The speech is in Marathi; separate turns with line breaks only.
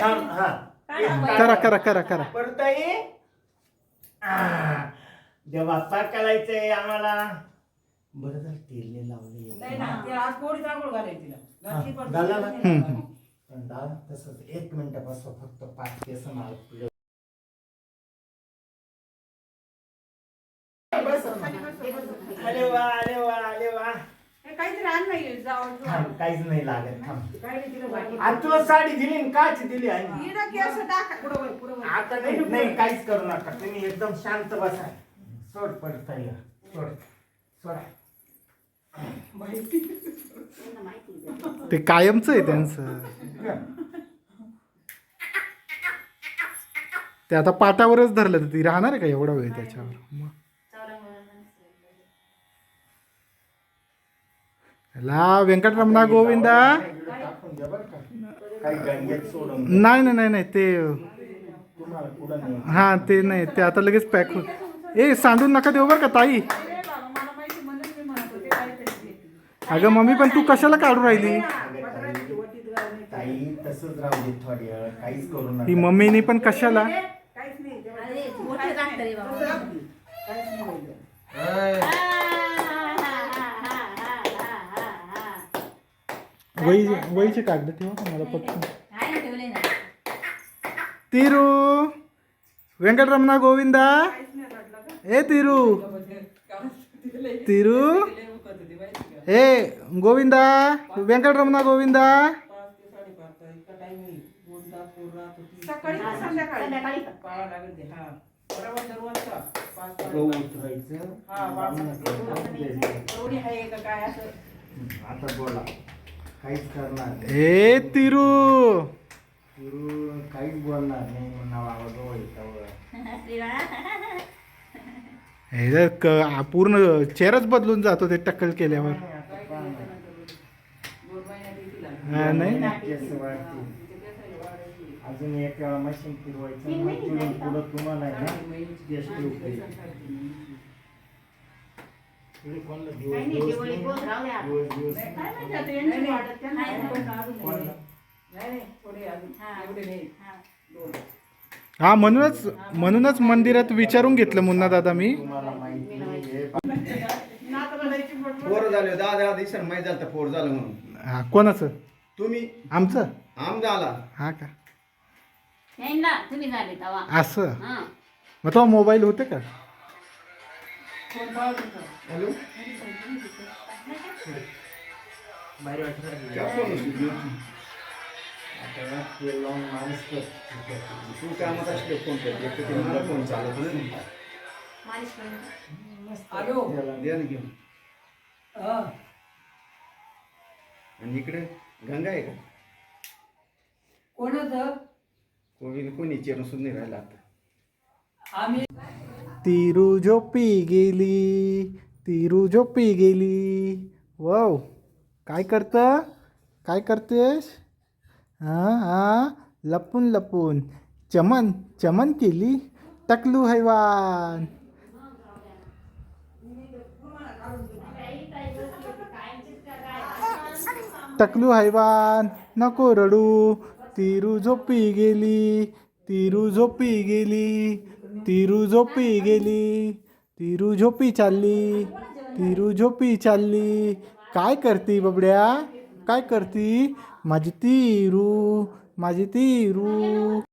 थांब हा.
करा करा करा करा.
परत ये देवाप्पा करायचंय आम्हाला. बरं झालं तेल नाही लावले.
नाही ना ते आज थोडी आंघोळ घालायची तिला. घातली पण
घाला ना.
हम्म, हम्म.
पण दादा तसंच एक मिनिटापासून फक्त पाच केस मला पुढे अरे वा अरे वा अरे वा.
नाही
थांब काहीच नाही लागत थांब.
तिला बाकी
आणि तुला साडी दिली ना काची दिली आणि
हिला केस टाका पुढं वळ, पुढं वळ.
आता नाही नाही काहीच करू नका. तुम्ही एकदम शांत बसा. सोड पडता या सोड. सोड.
ते कायमचं आहे त्यांचं. ते आता पाटावरच धरलं तर ती राहणार आहे का एवढा वेळ त्याच्यावर? मग. ला व्यंकटरमणा गोविंदा. नाही नाही नाही नाही ते हा ते नाही ते आता लगेच पॅक होत ए सांडून नका देऊ बरं का ताई. अगं मम्मी पण तू कशाला काढू राहिली? ही मम्मीनी पण कशाला?
काहीच नाही
वही वहीचे कागद ठेवा का मला पटकन? तिरू! व्यंकटरमणा गोविंदा? ए तिरू! तिरू? ए गोविंदा! व्यंकटरमणा गोविंदा!
हा. हा,
आता बोला. काहीच करणार नाही.
ए तिरू
गुरु काहीच बोलणार नाही म्हणा बाबा
हे जर क- पूर्ण चेहराच बदलून जातो ते टक्कल केल्यावर. हा, नाही
केस वाढतील.
वाढायची.
अजून एक मशीन फिरवायचं मग तिथून पुढं तुम्हाला आहे ना केस ठेवता येईल.
केसांसाठी.
पुढे कोणाला
काही
दिवस
नाही
दिवस
दिवाळी
नाही.
पोच राहू द्या
दिवस दिवस
नाही,
नाही.
काय माहिती आता यांची वाढत त्यांना
नाही,
पण
नाही.
अजून
कोणाला?
नाही. नाही, नाही, थोडे अजून.
हा.
एवढे नाही.
हा.
दोन.
हा म्हणूनच म्हणूनच मंदिरात विचारून घेतलं मुन्ना दादा मी
तुम्हाला माहिती आहे.
पोर झाले दहा दहा दिवसांनी माहीत झालं पोर झालं म्हणून
हा कोणाचं
तुम्ही
आमचं
आम झाला
हा का
नाही ना तुम्ही झाले तवा
असं
हा
मग तो मोबाईल होते का?
हॅलो?
बाहेर माणूस.
तू कामात असले फोन ते मला फोन चालत नाही द्या ना घेऊन.
हा.
आणि इकडे गंगा आहे का?
कोणाचं?
कोणी कोणी चेरून सुद्धा नाही राहिला आता.
आम्ही
तिरू झोपी गेली तिरू झोपी गेली वाव काय करतं? काय करतेस? हां हां. लपून लपून. चमन चमन केली. टकलू हैवान. टकलू हैवान. नको रडू. तिरू झोपी गेली तिरू झोपी गेली तिरू झोपी गेली तिरू झोपी चालली तिरू झोपी चालली. काय करती बबड्या? काय करती? माझी तिरू माझी तिरू.